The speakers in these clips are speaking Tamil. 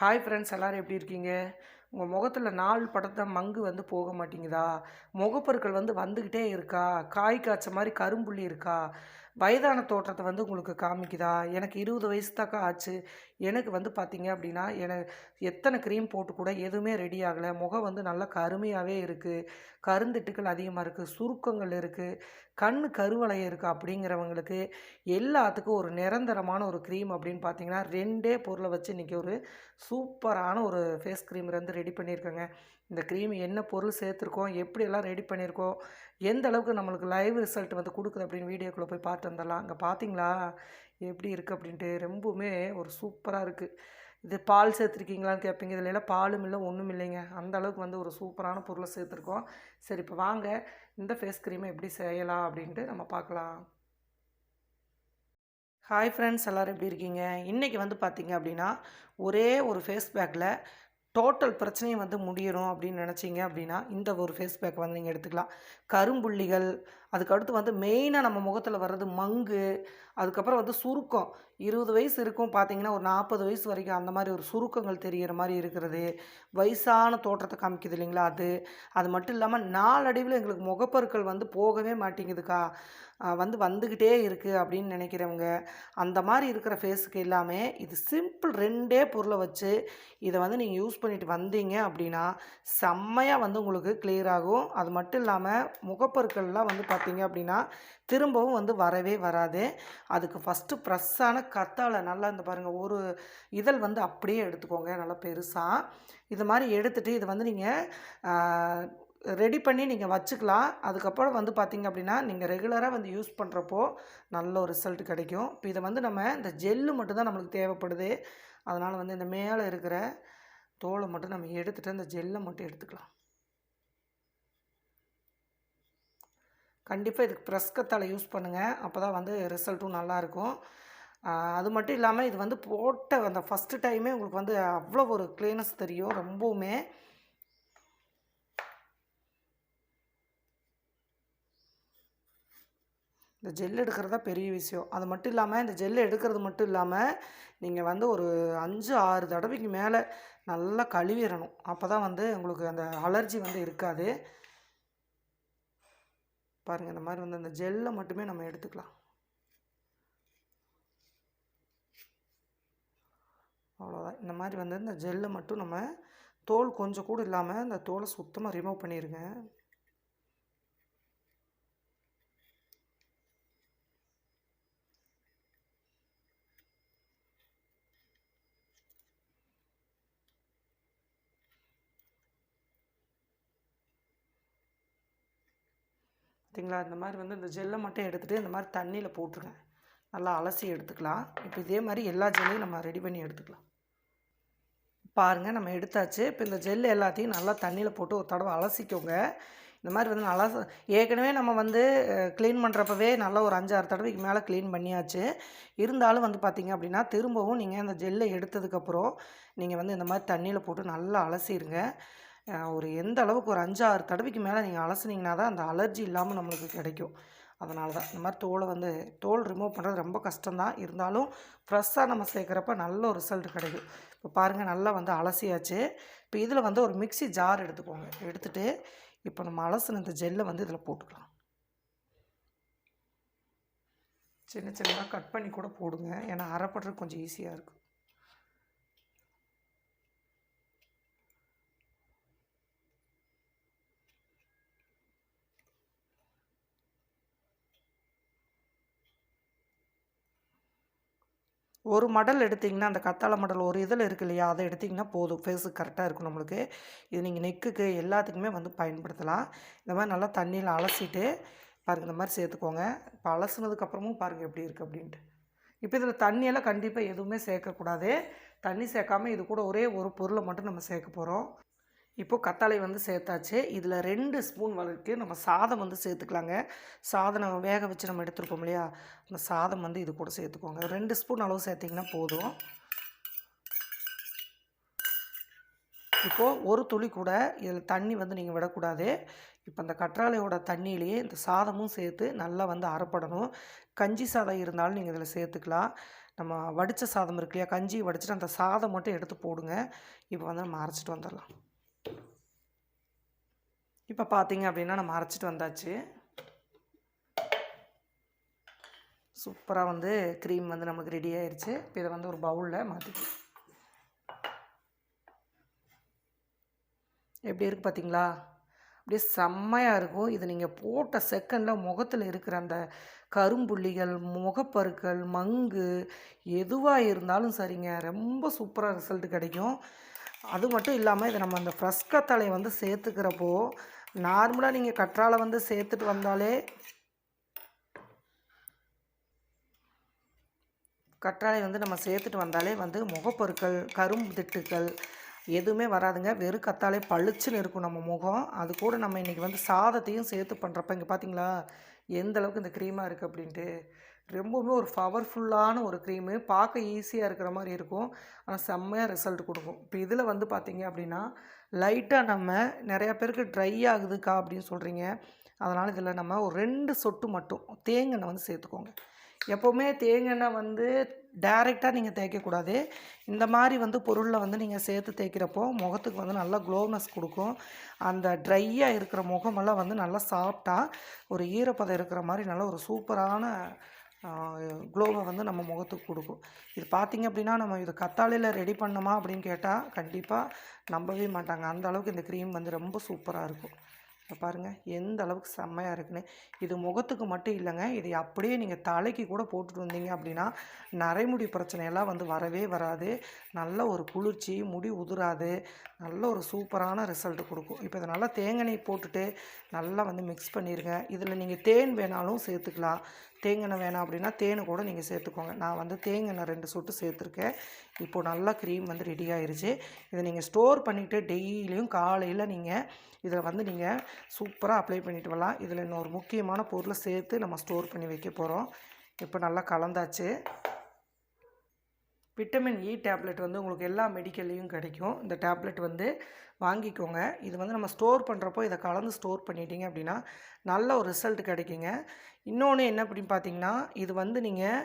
ஹாய் ஃப்ரெண்ட்ஸ் எல்லோரும் எப்படி இருக்கீங்க? உங்கள் முகத்தில் நாள் படத்தை மங்கு வந்து போக மாட்டேங்குதா? முகப்பொருட்கள் வந்து வந்துக்கிட்டே இருக்கா? காய் காய்ச்ச மாதிரி கரும்புள்ளி இருக்கா? வயதான தோற்றத்தை வந்து உங்களுக்கு காமிக்குதா? எனக்கு இருபது வயசு தாக்கா ஆச்சு. எனக்கு வந்து பார்த்தீங்க அப்படின்னா எனக்கு எத்தனை க்ரீம் போட்டு கூட எதுவுமே ரெடி ஆகலை. முகம் வந்து நல்லா கருமையாகவே இருக்குது கருந்திட்டுக்கள் அதிகமாக இருக்குது சுருக்கங்கள் இருக்குது கண் கருவளையம் இருக்குது அப்படிங்கிறவங்களுக்கு எல்லாத்துக்கும் ஒரு நிரந்தரமான ஒரு க்ரீம் அப்படின்னு பார்த்தீங்கன்னா ரெண்டே பொருளை வச்சு இன்றைக்கி ஒரு சூப்பரான ஒரு ஃபேஸ் க்ரீம் வந்து ரெடி பண்ணியிருக்கேங்க. இந்த க்ரீம் என்ன பொருள் சேர்த்துருக்கோம் எப்படியெல்லாம் ரெடி பண்ணியிருக்கோம் எந்த அளவுக்கு நம்மளுக்கு லைவ் ரிசல்ட் வந்து கொடுக்குது அப்படின்னு வீடியோக்குள்ளே போய் பார்த்து வந்துடலாம். அங்கே பார்த்தீங்களா? எப்படி இருக்குது அப்படின்ட்டு ரொம்பவுமே ஒரு சூப்பராக இருக்குது இது பால் சேர்த்துருக்கீங்களான்னு கேட்பீங்க. இதில் எல்லாம் பாலும் இல்லை ஒன்றும் இல்லைங்க. அந்த அளவுக்கு வந்து ஒரு சூப்பரான பொருளை சேர்த்துருக்கோம். சரி இப்போ வாங்க. இந்த ஃபேஸ் க்ரீமை எப்படி செய்யலாம் அப்படின்ட்டு நம்ம பார்க்கலாம். ஹாய் ஃப்ரெண்ட்ஸ் எல்லோரும் எப்படி இருக்கீங்க? இன்றைக்கி வந்து பார்த்தீங்க அப்படின்னா ஒரே ஒரு ஃபேஸ் பேக்கில் டோட்டல் பிரச்சனையும் வந்து முடியணும் அப்படின்னு நினச்சிங்க அப்படின்னா இந்த ஒரு ஃபேஸ் பேக் வந்து நீங்கள் எடுத்துக்கலாம். கரும்புள்ளிகள் அதுக்கடுத்து வந்து மெயினாக நம்ம முகத்தில் வர்றது மங்கு அதுக்கப்புறம் வந்து சுருக்கம். இருபது வயசு இருக்கும் பார்த்தீங்கன்னா ஒரு நாற்பது வயசு வரைக்கும் அந்த மாதிரி ஒரு சுருக்கங்கள் தெரிகிற மாதிரி இருக்கிறது. வயசான தோற்றத்தை காமிக்குது இல்லைங்களா அது? அது மட்டும் இல்லாமல் நாளடைவில் எங்களுக்கு முகப்பொருட்கள் வந்து போகவே மாட்டேங்குதுக்கா. வந்து வந்துக்கிட்டே இருக்குது அப்படின்னு நினைக்கிறவங்க அந்த மாதிரி இருக்கிற ஃபேஸுக்கு எல்லாமே இது சிம்பிள் ரெண்டே பொருளை வச்சு இதை வந்து நீங்கள் யூஸ் பண்ணிட்டு வந்தீங்க அப்படின்னா செம்மையாக வந்து உங்களுக்கு கிளியர் ஆகும். அது மட்டும் இல்லாமல் முகப்பொருட்கள்லாம் வந்து பார்த்தீங்க அப்படின்னா திரும்பவும் வந்து வரவே வராது. அதுக்கு ஃபஸ்ட்டு ப்ரெஸ்ஸான கத்தாழை நல்லா இந்த பாருங்கள் ஒரு இதழ் வந்து அப்படியே எடுத்துக்கோங்க நல்லா பெருசாக இது மாதிரி எடுத்துகிட்டு இது வந்து நீங்கள் ரெடி பண்ணி நீங்கள் வச்சுக்கலாம். அதுக்கப்புறம் வந்து பார்த்திங்க அப்படின்னா நீங்கள் ரெகுலராக வந்து யூஸ் பண்ணுறப்போ நல்ல ஒரு ரிசல்ட் கிடைக்கும். இப்போ இதை வந்து நம்ம இந்த ஜெல்லு மட்டும்தான் நம்மளுக்கு தேவைப்படுது. அதனால் வந்து இந்த மேலே இருக்கிற தோலை மட்டும் நம்ம எடுத்துகிட்டு அந்த ஜெல்லை மட்டும் எடுத்துக்கலாம். கண்டிப்பாக இதுக்கு ப்ரெஸ்கத்தால் யூஸ் பண்ணுங்கள் அப்போ தான் வந்து ரிசல்ட்டும் நல்லாயிருக்கும் அது மட்டும் இல்லாமல் இது வந்து போட்ட அந்த ஃபஸ்ட்டு டைமே உங்களுக்கு வந்து அவ்வளோ ஒரு க்ளீனஸ் தெரியும் ரொம்பவுமே. இந்த ஜெல் எடுக்கிறது தான் பெரிய விஷயம். அது மட்டும் இல்லாமல் இந்த ஜெல் எடுக்கிறது மட்டும் இல்லாமல் நீங்கள் வந்து ஒரு அஞ்சு ஆறு தடவைக்கு மேலே நல்லா கழுவிடணும். அப்போ தான் வந்து உங்களுக்கு அந்த அலர்ஜி வந்து இருக்காது. பாருங்கள் இந்த மாதிரி வந்து அந்த ஜெல்லை மட்டுமே நம்ம எடுத்துக்கலாம். அவ்வளோதான் இந்த மாதிரி வந்து இந்த ஜெல்லை மட்டும் நம்ம தோல் கொஞ்சம் கூட இல்லாமல் இந்த தோலை சுத்தமாக ரிமூவ் பண்ணிடுங்க பார்த்திங்களா இந்த மாதிரி வந்து இந்த ஜெல்லை மட்டும் எடுத்துகிட்டு இந்த மாதிரி தண்ணியில் போட்டிருக்கேன் நல்லா அலசி எடுத்துக்கலாம். இப்போ இதே மாதிரி எல்லா ஜெல்லையும் நம்ம ரெடி பண்ணி எடுத்துக்கலாம். பாருங்கள் நம்ம எடுத்தாச்சு. இப்போ இந்த ஜெல் எல்லாத்தையும் நல்லா தண்ணியில் போட்டு ஒரு தடவை அலசிக்கோங்க. இந்த மாதிரி வந்து நல்லா ஏற்கனவே நம்ம வந்து க்ளீன் பண்ணுறப்பவே நல்லா ஒரு அஞ்சாறு தடவைக்கு மேலே க்ளீன் பண்ணியாச்சு. இருந்தாலும் வந்து பார்த்திங்க அப்படின்னா திரும்பவும் நீங்கள் அந்த ஜெல்லை எடுத்ததுக்கப்புறம் நீங்கள் வந்து இந்த மாதிரி தண்ணியில் போட்டு நல்லா அலசிடுங்க ஒரு எந்த அளவுக்கு ஒரு அஞ்சாறு தடவைக்கு மேலே நீங்கள் அலசுனீங்கன்னா தான் அந்த அலர்ஜி இல்லாமல் நம்மளுக்கு கிடைக்கும். அதனால தான் இந்த மாதிரி தோலை வந்து தோல் ரிமூவ் பண்ணுறது ரொம்ப கஷ்டம்தான் இருந்தாலும் ஃப்ரெஷ்ஷாக நம்ம சேர்க்குறப்ப நல்ல ஒரு ரிசல்ட் கிடைக்கும். இப்போ பாருங்கள் நல்லா வந்து அலசியாச்சு. இப்போ இதில் வந்து ஒரு மிக்சி ஜார் எடுத்துக்கோங்க. எடுத்துகிட்டு இப்போ நம்ம அலசின இந்த ஜெல்லை வந்து இதில் போட்டுக்கலாம். சின்ன சின்னதாக கட் பண்ணி கூட போடுங்க. ஏன்னா அரைப்படுறது கொஞ்சம் ஈஸியாக இருக்கும். ஒரு மடல் எடுத்திங்கன்னா அந்த கத்தாழை மடல் ஒரு இதில் இருக்கு இல்லையா? அதை எடுத்திங்கன்னா போதும். ஃபேஸுக்கு கரெக்டாக இருக்கும் நம்மளுக்கு. இது நீங்கள் நெக்குக்கு எல்லாத்துக்குமே வந்து பயன்படுத்தலாம். இந்த மாதிரி நல்லா தண்ணியில் அலசிட்டு பாருங்கள் இந்த மாதிரி சேர்த்துக்கோங்க. இப்போ அலசுனதுக்கப்புறமும் பாருங்கள் எப்படி இருக்குது அப்படின்ட்டு. இப்போ இதில் தண்ணியெல்லாம் கண்டிப்பாக எதுவுமே சேர்க்கக்கூடாது. தண்ணி சேர்க்காமல் இது கூட ஒரே ஒரு பொருளை மட்டும் நம்ம சேர்க்க போகிறோம் இப்போது கத்தாழை வந்து சேர்த்தாச்சு. இதில் ரெண்டு ஸ்பூன் வளர்க்கு நம்ம சாதம் வந்து சேர்த்துக்கலாங்க. சாதம் நம்ம வேக வச்சு நம்ம எடுத்துருக்கோம் இல்லையா? அந்த சாதம் வந்து இது கூட சேர்த்துக்கோங்க. ரெண்டு ஸ்பூன் அளவு சேர்த்திங்கன்னா போதும். இப்போது ஒரு துளி கூட இதில் தண்ணி வந்து நீங்கள் விடக்கூடாது. இப்போ அந்த கற்றாழையோட தண்ணியிலேயே இந்த சாதமும் சேர்த்து நல்லா வந்து அறப்படணும் கஞ்சி சாதம் இருந்தாலும் நீங்கள் இதில் சேர்த்துக்கலாம். நம்ம வடித்த சாதம் இருக்கு இல்லையா? கஞ்சி வடிச்சிட்டு அந்த சாதம் மட்டும் எடுத்து போடுங்க. இப்போ வந்து நம்ம அரைச்சிட்டு வந்துடலாம். இப்போ பார்த்தீங்க அப்படின்னா நம்ம அரைச்சிட்டு வந்தாச்சு. சூப்பராக வந்து க்ரீம் வந்து நமக்கு ரெடி ஆயிடுச்சு இப்போ இதை வந்து ஒரு பவுலில் மாற்றிக்கலாம் எப்படி இருக்குது பார்த்தீங்களா அப்படியே செம்மையாக இருக்கும். இது நீங்கள் போட்ட செகண்டில் முகத்தில் இருக்கிற அந்த கரும்புள்ளிகள் முகப்பருக்கள் மங்கு எதுவாக இருந்தாலும் சரிங்க. ரொம்ப சூப்பராக ரிசல்ட் கிடைக்கும். அது மட்டும் இல்லாமல் இதை நம்ம அந்த ஃப்ரெஷ் கத்தாழை வந்து சேர்த்துக்கிறப்போ நார்மலாக நீங்கள் கற்றாழை வந்து சேர்த்துட்டு வந்தாலே கற்றாழை வந்து நம்ம சேர்த்துட்டு வந்தாலே வந்து முகப்பொருட்கள் கரும்பு திட்டுக்கள் எதுவுமே வராதுங்க. வெறும் கத்தாலே பளிச்சுன்னு இருக்கும் நம்ம முகம். அது கூட நம்ம இன்றைக்கி வந்து சாதத்தையும் சேர்த்து பண்ணுறப்ப இங்கே பார்த்தீங்களா எந்த அளவுக்கு இந்த க்ரீமாக இருக்குது அப்படின்ட்டு. ரொம்பவுமே ஒரு பவர்ஃபுல்லான ஒரு க்ரீமு பார்க்க ஈஸியாக இருக்கிற மாதிரி இருக்கும். ஆனால் செம்மையாக ரிசல்ட் கொடுக்கும். இப்போ இதில் வந்து பார்த்தீங்க அப்படின்னா லைட்டாக நம்ம நிறையா பேருக்கு ட்ரை ஆகுதுக்கா அப்படின்னு சொல்கிறீங்க அதனால் இதில் நம்ம ஒரு ரெண்டு சொட்டு மட்டும் தேங்காய் வந்து சேர்த்துக்கோங்க. எப்போவுமே தேங்காய் வந்து டைரெக்டாக நீங்கள் தேய்க்கக்கூடாது இந்த மாதிரி வந்து பொருளில் வந்து நீங்கள் சேர்த்து தேய்க்கிறப்போ முகத்துக்கு வந்து நல்லா க்ளோனஸ் கொடுக்கும். அந்த ட்ரையாக இருக்கிற முகமெல்லாம் வந்து நல்லா சாஃப்டாக ஒரு ஈரப்பதம் இருக்கிற மாதிரி நல்ல ஒரு சூப்பரான க்ளோவை வந்து நம்ம முகத்துக்கு கொடுக்கும். இது பார்த்திங்க அப்படின்னா நம்ம இது கத்தாழையில் ரெடி பண்ணோமா அப்படின்னு கேட்டால் கண்டிப்பாக நம்பவே மாட்டாங்க. அந்த அளவுக்கு இந்த க்ரீம் வந்து ரொம்ப சூப்பராக இருக்கும். பாருங்கள் எந்த அளவுக்கு செம்மையாக இருக்குன்னு. இது முகத்துக்கு மட்டும் இல்லைங்க இது அப்படியே நீங்கள் தலைக்கு கூட போட்டுட்டு வந்தீங்க அப்படின்னா நரைமுடி பிரச்சனையெல்லாம் வந்து வரவே வராது. நல்ல ஒரு குளிர்ச்சி முடி உதிராது. நல்ல ஒரு சூப்பரான ரிசல்ட் கொடுக்கும். இப்போ இதை நல்லா தேங்காய் போட்டுட்டு நல்லா வந்து மிக்ஸ் பண்ணிடுங்க இதில் நீங்கள் தேன் வேணாலும் சேர்த்துக்கலாம். தேங்காய் வேணாம் அப்படின்னா தேனை கூட நீங்கள் சேர்த்துக்கோங்க. நான் வந்து தேங்காய் ரெண்டு சொட்டு சேர்த்துருக்கேன். இப்போது நல்லா க்ரீம் வந்து ரெடி ஆயிடுச்சு இதை நீங்கள் ஸ்டோர் பண்ணிவிட்டு டெய்லியும் காலையில் நீங்கள் இதில் வந்து நீங்கள் சூப்பராக அப்ளை பண்ணிட்டு வரலாம். இதில் இன்னொரு முக்கியமான பொருளை சேர்த்து நம்ம ஸ்டோர் பண்ணி வைக்க போகிறோம் இப்போ நல்லா கலந்தாச்சு. விட்டமின் இ டேப்லெட் வந்து உங்களுக்கு எல்லா மெடிக்கல்லையும் கிடைக்கும். இந்த டேப்லெட் வந்து வாங்கிக்கோங்க. இது வந்து நம்ம ஸ்டோர் பண்ணுறப்போ இதை கலந்து ஸ்டோர் பண்ணிட்டீங்க அப்படின்னா நல்ல ஒரு ரிசல்ட் கிடைக்குங்க. இன்னொன்று என்ன அப்படின்னு பார்த்தீங்கன்னா இது வந்து நீங்கள்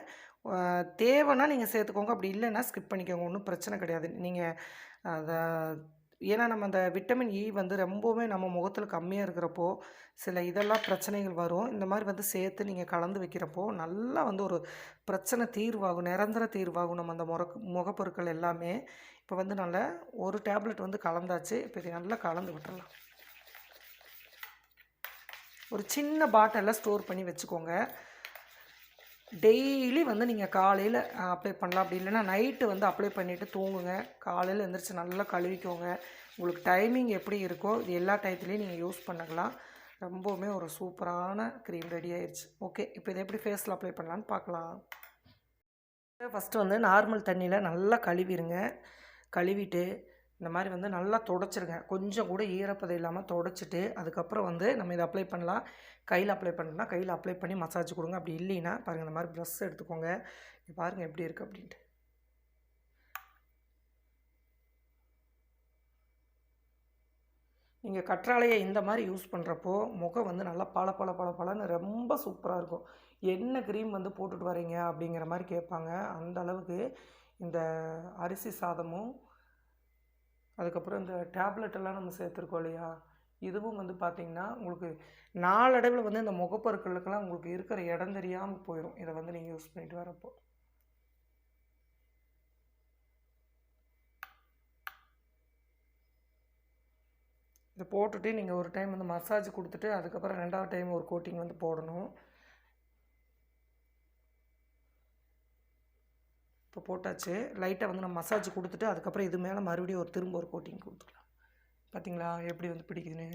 தேவைன்னா நீங்கள் சேர்த்துக்கோங்க. அப்படி இல்லைன்னா ஸ்கிப் பண்ணிக்கோங்க. ஒன்றும் பிரச்சனை கிடையாது. நீங்கள் அதை ஏன்னா நம்ம அந்த விட்டமின் இ வந்து ரொம்பவுமே நம்ம முகத்தில் கம்மியாக இருக்கிறப்போ சில இதெல்லாம் பிரச்சனைகள் வரும். இந்த மாதிரி வந்து சேர்த்து நீங்கள் கலந்து வைக்கிறப்போ நல்லா வந்து ஒரு பிரச்சனை தீர்வாகும் நிரந்தர தீர்வாகும் நம்ம அந்த முறக்கு முகப்பொருட்கள் எல்லாமே. இப்போ வந்து நல்ல ஒரு டேப்லெட் வந்து கலந்தாச்சு. இப்போ இதை நல்லா கலந்து விட்டுடலாம் ஒரு சின்ன பாட்டிலில் ஸ்டோர் பண்ணி வச்சுக்கோங்க. டெய்லி வந்து நீங்கள் காலையில் அப்ளை பண்ணலாம். அப்படி இல்லைன்னா நைட்டு வந்து அப்ளை பண்ணிவிட்டு தூங்குங்க. காலையில் எழுந்திரிச்சு நல்லா கழுவிக்கோங்க. உங்களுக்கு டைமிங் எப்படி இருக்கோ இது எல்லா டயத்துலேயும் நீங்கள் யூஸ் பண்ணிக்கலாம். ரொம்பவுமே ஒரு சூப்பரான க்ரீம் ரெடி ஆயிடுச்சு ஓகே இப்போ இதை எப்படி ஃபேஸில் அப்ளை பண்ணலான்னு பார்க்கலாம். ஃபஸ்ட்டு வந்து நார்மல் தண்ணியில் நல்லா கழுவிடுங்க கழுவிட்டு இந்த மாதிரி வந்து நல்லா தொடச்சிருக்கேன் கொஞ்சம் கூட ஈரப்பதம் இல்லாமல் தொடச்சிட்டு அதுக்கப்புறம் வந்து நம்ம இதை அப்ளை பண்ணலாம். கையில் அப்ளை பண்ணலாம் கையில் அப்ளை பண்ணி மசாஜ் கொடுங்க. அப்படி இல்லைன்னா பாருங்கள் இந்த மாதிரி ப்ரெஷ் எடுத்துக்கோங்க. பாருங்கள் எப்படி இருக்குது அப்படின்ட்டு. நீங்கள் கற்றாழையை இந்த மாதிரி யூஸ் பண்ணுறப்போ முகம் வந்து நல்லா பல பல பல பலன்னு ரொம்ப சூப்பராக இருக்கும். என்ன க்ரீம் வந்து போட்டுட்டு வரீங்க அப்படிங்கிற மாதிரி கேட்பாங்க. அந்த அளவுக்கு இந்த அரிசி சாதமும் அதுக்கப்புறம் இந்த டேப்லெட்டெல்லாம் நம்ம சேர்த்துருக்கோம் இல்லையா? இதுவும் வந்து பார்த்திங்கன்னா உங்களுக்கு நாளடைவில் வந்து இந்த முகப்பொருட்களுக்கெல்லாம் உங்களுக்கு இருக்கிற இடம் தெரியாமல் போயிடும் இதை வந்து நீங்கள் யூஸ் பண்ணிட்டு வரப்போ. இதை போட்டுட்டு நீங்கள் ஒரு டைம் வந்து மசாஜ் கொடுத்துட்டு அதுக்கப்புறம் ரெண்டாவது டைம் ஒரு கோட்டிங் வந்து போடணும். இப்போ போட்டாச்சு. லைட்டாக வந்து நம்ம மசாஜ் கொடுத்துட்டு அதுக்கப்புறம் இது மேலே மறுபடியும் ஒரு திரும்ப ஒரு கோட்டிங் கொடுத்துக்கலாம். பார்த்தீங்களா எப்படி வந்து பிடிக்குதுன்னு?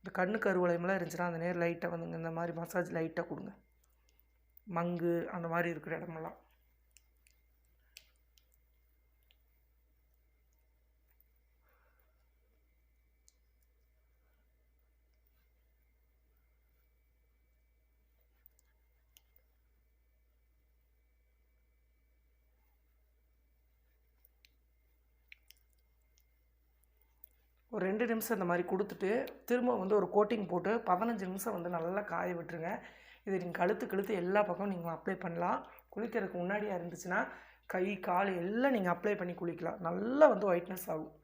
இந்த கண்ணு கருவளையமெல்லாம் இருந்துச்சுன்னா அந்த நேரம் லைட்டாக வந்துங்க இந்த மாதிரி மசாஜ் லைட்டாக கொடுங்க. மங்கு அந்த மாதிரி இருக்கிற இடமெல்லாம். ஒரு ரெண்டு நிமிஷம் இந்த மாதிரி கொடுத்துட்டு திரும்ப வந்து ஒரு கோட்டிங் போட்டு பதினஞ்சு நிமிஷம் வந்து நல்லா காய விட்டுருங்க. இது நீங்கள் கழுத்து கழுத்து எல்லா பக்கமும் நீங்கள் அப்ளை பண்ணலாம். குளிக்கிறதுக்கு முன்னாடியாக இருந்துச்சுன்னா கை கால் எல்லாம் நீங்கள் அப்ளை பண்ணி குளிக்கலாம். நல்லா வந்து ஒயிட்னஸ் ஆகும்.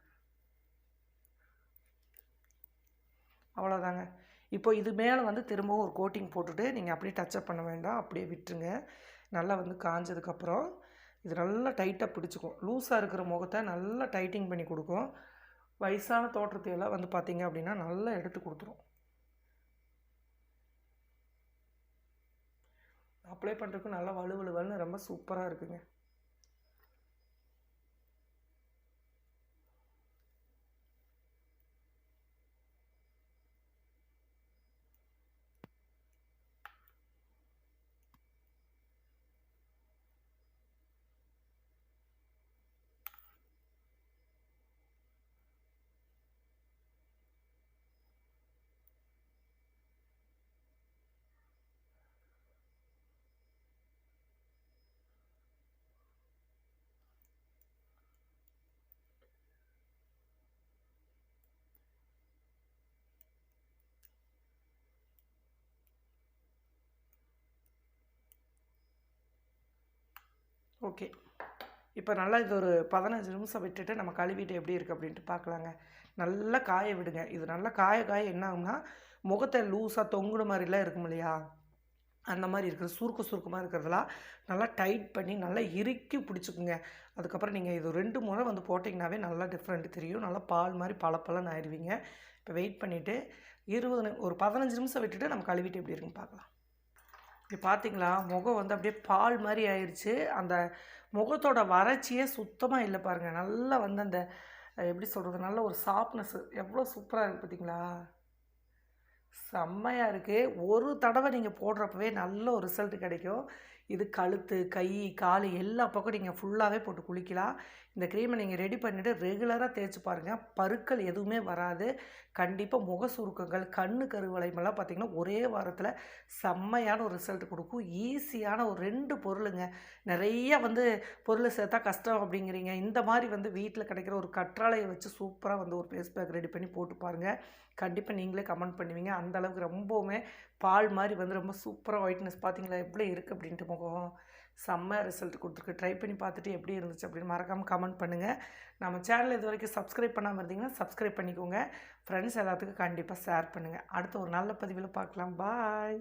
அவ்வளோதாங்க இப்போ இது மேலே வந்து திரும்பவும் ஒரு கோட்டிங் போட்டுட்டு நீங்கள் அப்படியே டச்சப் பண்ண வேண்டாம். அப்படியே விட்டுருங்க. நல்லா வந்து காஞ்சதுக்கப்புறம் இது நல்லா டைட்டாக பிடிச்சிக்கும். லூஸாக இருக்கிற முகத்தை நல்லா டைட்டிங் பண்ணி கொடுக்கும். வயசான தோற்றத்தை எல்லாம் வந்து பார்த்தீங்க அப்படின்னா நல்லா எடுத்து கொடுத்துரும். அப்ளை பண்ணுறதுக்கு நல்லா வலுவலுவல்னு ரொம்ப சூப்பராக இருக்குங்க. ஓகே. இப்போ நல்லா இது ஒரு பதினஞ்சு நிமிஷம் விட்டுட்டு நம்ம கழுவிட்டு எப்படி இருக்குது அப்படின்ட்டு பார்க்கலாங்க நல்லா காய விடுங்க. இது நல்லா காய காய என்ன ஆகும்னா முகத்தை லூஸாக தொங்குன மாதிரிலாம் இருக்கும் இல்லையா? அந்த மாதிரி இருக்கிறது சுருக்கு சுருக்கமாக இருக்கிறதெல்லாம் நல்லா டைட் பண்ணி நல்லா இறுக்கி பிடிச்சிக்குங்க. அதுக்கப்புறம் நீங்கள் இது ரெண்டு முறை வந்து போட்டிங்கனாவே நல்லா டிஃப்ரெண்ட் தெரியும். நல்லா பால் மாதிரி பளபளன்னு ஆயிடுவீங்க இப்போ வெயிட் பண்ணிவிட்டு இருபது ஒரு பதினஞ்சு நிமிஷம் விட்டுட்டு நம்ம கழுவிட்டு எப்படி இருக்குன்னு பார்க்கலாம் இப்போ பார்த்தீங்களா முகம் வந்து அப்படியே பால் மாதிரி ஆயிடுச்சு அந்த முகத்தோட வறட்சியே சுத்தமாக இல்லை பாருங்கள் நல்லா வந்து அந்த எப்படி சொல்கிறது நல்ல ஒரு சாஃப்ட்னஸ் எவ்வளோ சூப்பராக இருக்குது பார்த்தீங்களா செம்மையாக இருக்குது ஒரு தடவை நீங்கள் போடுறப்பவே நல்ல ஒரு ரிசல்ட் கிடைக்கும். இது கழுத்து கை கால் எல்லா பக்கம் நீங்கள் ஃபுல்லாகவே போட்டு குளிக்கலாம். இந்த க்ரீமை நீங்கள் ரெடி பண்ணிவிட்டு ரெகுலராக தேய்ச்சி பாருங்கள் பருக்கள் எதுவுமே வராது. கண்டிப்பாக முக சுருக்கங்கள் கண்ணு கருவளைமெல்லாம் பார்த்திங்கன்னா ஒரே வாரத்தில் செம்மையான ஒரு ரிசல்ட் கொடுக்கும். ஈஸியான ஒரு ரெண்டு பொருளுங்க. நிறைய வந்து பொருளை சேர்த்தா கஷ்டம் அப்படிங்கிறீங்க. இந்த மாதிரி வந்து வீட்டில் கிடைக்கிற ஒரு கற்றாழையை வச்சு சூப்பராக வந்து ஒரு ஃபேஸ் பேக் ரெடி பண்ணி போட்டு பாருங்கள் கண்டிப்பாக நீங்களே கமெண்ட் பண்ணுவீங்க. அந்த அளவுக்கு ரொம்பவுமே பால் மாதிரி வந்து ரொம்ப சூப்பராக ஒயிட்னஸ் பார்த்தீங்களா எப்படி இருக்குது அப்படின்ட்டு முகம். செம்ம ரிசல்ட் கொடுத்துருக்கு. ட்ரை பண்ணி பார்த்துட்டு எப்படி இருந்துச்சு அப்படின்னு மறக்காமல் கமெண்ட் பண்ணுங்கள் நம்ம சேனல் இது வரைக்கும் சப்ஸ்கிரைப் பண்ணாமல் இருந்தீங்கன்னா சப்ஸ்கிரைப் பண்ணிக்கோங்க. ஃப்ரெண்ட்ஸ் எல்லாத்துக்கும் கண்டிப்பாக ஷேர் பண்ணுங்கள் அடுத்த ஒரு நல்ல பதிவில் பார்க்கலாம். பாய்